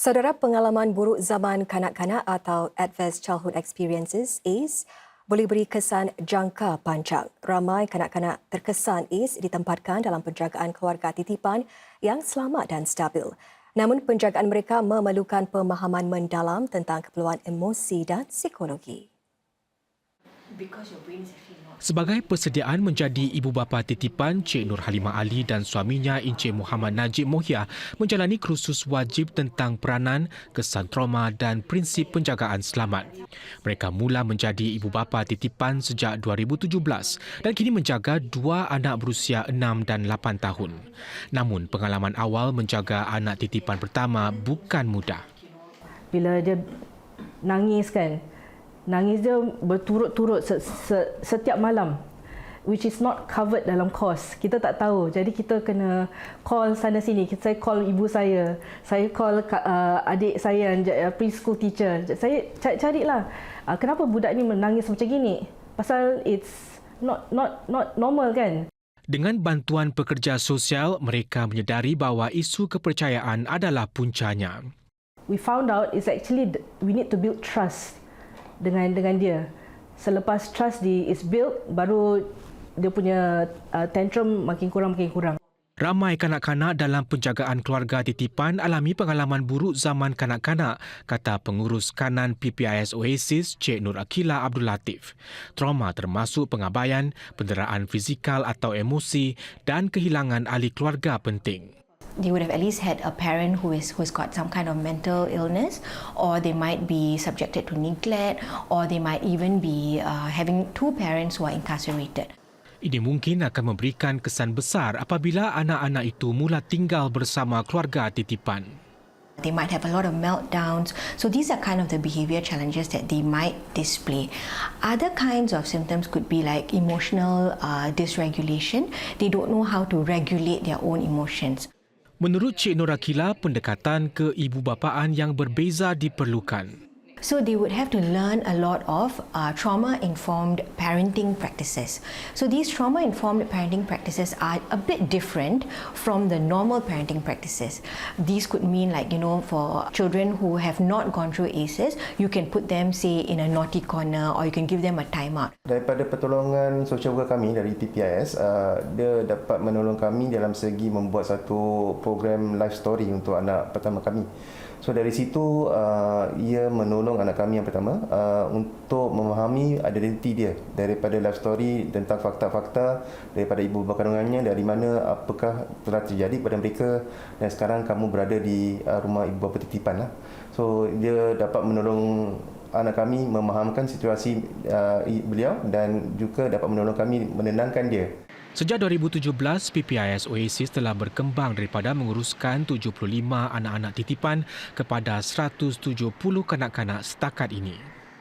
Saudara pengalaman buruk zaman kanak-kanak atau Adverse Childhood Experiences ACE boleh beri kesan jangka panjang. Ramai kanak-kanak terkesan ACE ditempatkan dalam penjagaan keluarga titipan yang selamat dan stabil. Namun penjagaan mereka memerlukan pemahaman mendalam tentang keperluan emosi dan psikologi. because your brain is actually not Sebagai persediaan menjadi ibu bapa titipan, Cik Nur Halimah Ali dan suaminya Encik Muhammad Najib Mohia menjalani kursus wajib tentang peranan, kesan trauma dan prinsip penjagaan selamat. Mereka mula menjadi ibu bapa titipan sejak 2017 dan kini menjaga dua anak berusia 6 dan 8 tahun. Namun pengalaman awal menjaga anak titipan pertama bukan mudah. bila dia nangis kan nangis dia berturut-turut se- se- setiap malam which is not covered dalam kos. Kita tak tahu. Jadi kita kena call sana sini. Saya call ibu saya. Saya call uh, adik saya yang uh, preschool teacher. Saya ca- carilah. Uh, kenapa budak ni menangis macam gini? Pasal it's not not not normal kan? Dengan bantuan pekerja sosial, mereka menyedari bahawa isu kepercayaan adalah puncanya. we found out is actually we need to build trust dengan dengan dia. Selepas trust di is built baru dia punya uh, tantrum makin kurang makin kurang. Ramai kanak-kanak dalam penjagaan keluarga titipan alami pengalaman buruk zaman kanak-kanak, kata pengurus kanan PPIS Oasis Cik Nur Akila Abdul Latif. Trauma termasuk pengabaian, penderaan fizikal atau emosi dan kehilangan ahli keluarga penting. They would have at least had a parent who is who's got some kind of mental illness or they might be subjected to neglect or they might even be uh, having two parents who are incarcerated. Ini mungkin akan memberikan kesan besar apabila anak-anak itu mula tinggal bersama keluarga titipan. they might have a lot of meltdowns. So these are kind of the behavior challenges that they might display. Other kinds of symptoms could be like emotional uh, dysregulation. They don't know how to regulate their own emotions Menurut Cik Nur Akila, pendekatan keibubapaan yang berbeza diperlukan. So they would have to learn a lot of uh, trauma-informed parenting practices. So these trauma-informed parenting practices are a bit different from the normal parenting practices. These could mean like, you know, for children who have not gone through ACEs, you can put them, say, in a naughty corner or you can give them a timeout. Daripada pertolongan sosial worker kami dari PPIS, uh, dia dapat menolong kami dalam segi membuat satu program life story untuk anak pertama kami. So dari situ uh, ia menolong anak kami yang pertama uh, untuk memahami identiti dia daripada life story tentang fakta-fakta daripada ibu bapa kandungannya dari mana apakah telah terjadi kepada mereka dan sekarang kamu berada di uh, rumah ibu bapa titipan lah. So dia dapat menolong anak kami memahamkan situasi uh, beliau dan juga dapat menolong kami menenangkan dia. Sejak 2017, PPIS Oasis telah berkembang daripada menguruskan 75 anak-anak titipan kepada 170 kanak-kanak setakat ini.